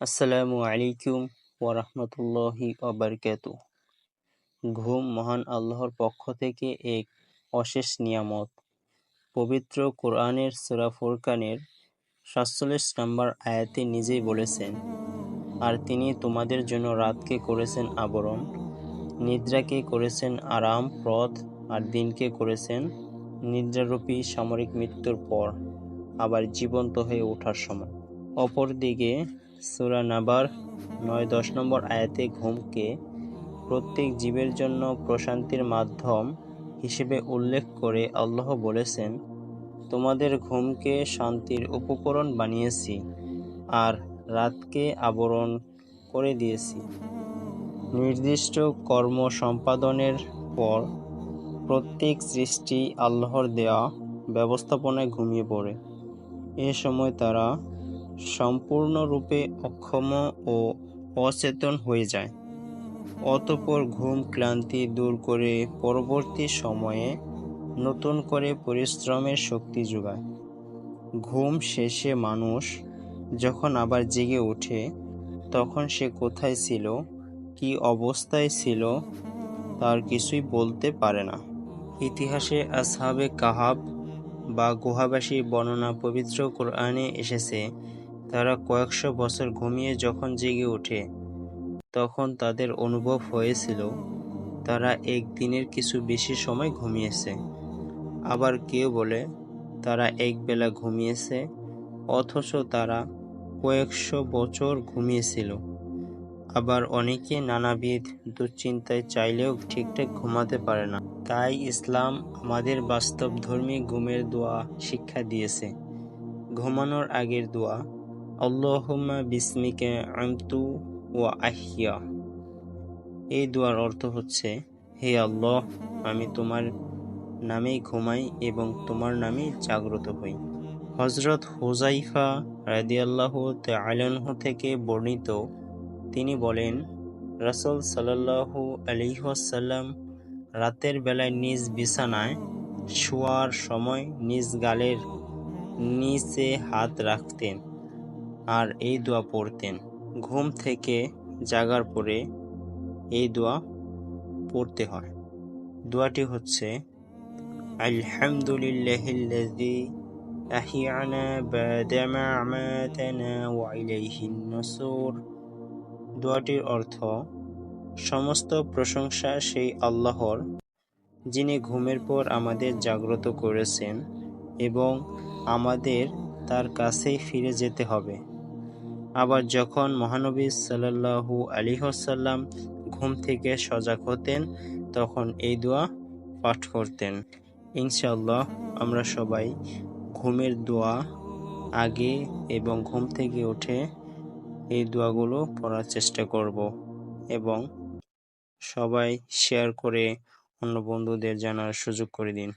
আসসালামু আলাইকুম ওরহমতুল্লাহি ওবরকাতু ঘুম মহান আল্লাহর পক্ষ থেকে এক অশেষ নিয়ামত। পবিত্র কোরআনের সুরা ফুরকানের সাতচল্লিশ নম্বর আয়াতে নিজেই বলেছেন, আর তিনি তোমাদের জন্য রাতকে করেছেন আবরণ, নিদ্রাকে করেছেন আরাম প্রদ আর দিনকে করেছেন নিদ্রারূপী সামরিক মৃত্যুর পর, আবার জীবন্ত হয়ে ওঠার সময়। অপরদিকে সুরা নাবার নয় দশ নম্বর আয়াতে ঘুমকে প্রত্যেক জীবের জন্য প্রশান্তির মাধ্যম হিসেবে উল্লেখ করে আল্লাহ বলেছেন, তোমাদের ঘুমকে শান্তির উপকরণ বানিয়েছি আর রাতকে আবরণ করে দিয়েছি। নির্দিষ্ট কর্ম সম্পাদনের পর প্রত্যেক সৃষ্টি আল্লাহর দেয়া ব্যবস্থাপনায় ঘুমিয়ে পড়ে। এ সময় তারা সম্পূর্ণরূপে অক্ষম ও অচেতন হয়ে যায়। অতপর ঘুম ক্লান্তি দূর করে পরবর্তী সময়ে নতুন করে পরিশ্রমের শক্তি যোগায়। ঘুম শেষে মানুষ যখন আবার জেগে ওঠে, তখন সে কোথায় ছিল, কি অবস্থায় ছিল, তার কিছুই বলতে পারে না। ইতিহাসে আসহাবে কাহাব বা গুহাবাসী বর্ণনা পবিত্র কোরআনে এসেছে তারা কয়েকশো বছর ঘুমিয়ে যখন জেগে ওঠে, তখন তাদের অনুভব হয়েছিল তারা একদিনের কিছু বেশি সময় ঘুমিয়েছে। আবার কেউ বলে, তারা এক বেলা ঘুমিয়েছে, অথচ তারা কয়েকশো বছর ঘুমিয়েছিল। আবার অনেকে নানাবিধ দুশ্চিন্তায় চাইলেও ঠিকঠাক ঘুমাতে পারে না। তাই ইসলাম আমাদের বাস্তব ধর্মী ঘুমের দোয়া শিক্ষা দিয়েছে। ঘুমানোর আগের দোয়া আল্লাহুম্মা বিসমিকে আমতু ও আহিয়া এই দোয়ার অর্থ হচ্ছে, হে আল্লাহ, আমি তোমার নামেই ঘুমাই এবং তোমার নামেই জাগ্রত হই। হজরত হোজাইফা রাদিয়াল্লাহ আলহ থেকে বর্ণিত, তিনি বলেন, রাসুল সাল্লাহু আলিহাসাল্লাম রাতের বেলায় নিজ বিছানায় শোয়ার সময় নিজ গালের নিচে হাত রাখতেন। আর এই দোয়া পড়তেন। ঘুম থেকে জাগার পরে এই দোয়া পড়তে হয়। দোয়াটি হচ্ছে, আলহামদুলিল্লাহিল্লাযী আহিয়ানা বাদামা আমাতানা ওয়া ইলাইহিন নসুর। দোয়াটির অর্থ, সমস্ত প্রশংসা সেই আল্লাহর, যিনি ঘুমের পর আমাদের জাগ্রত করেছেন এবং আমাদের তার কাছেই ফিরে যেতে হবে। আবার যখন মহানবী সাল্লাহু আলিহসাল্লাম ঘুম থেকে সজাগ হতেন, তখন এই দোয়া পাঠ করতেন। ইনশাল্লাহ আমরা সবাই ঘুমের দোয়া আগে এবং ঘুম থেকে উঠে এই দোয়াগুলো পড়ার চেষ্টা করব এবং সবাই শেয়ার করে অন্য বন্ধুদের জানার সুযোগ করে দিন।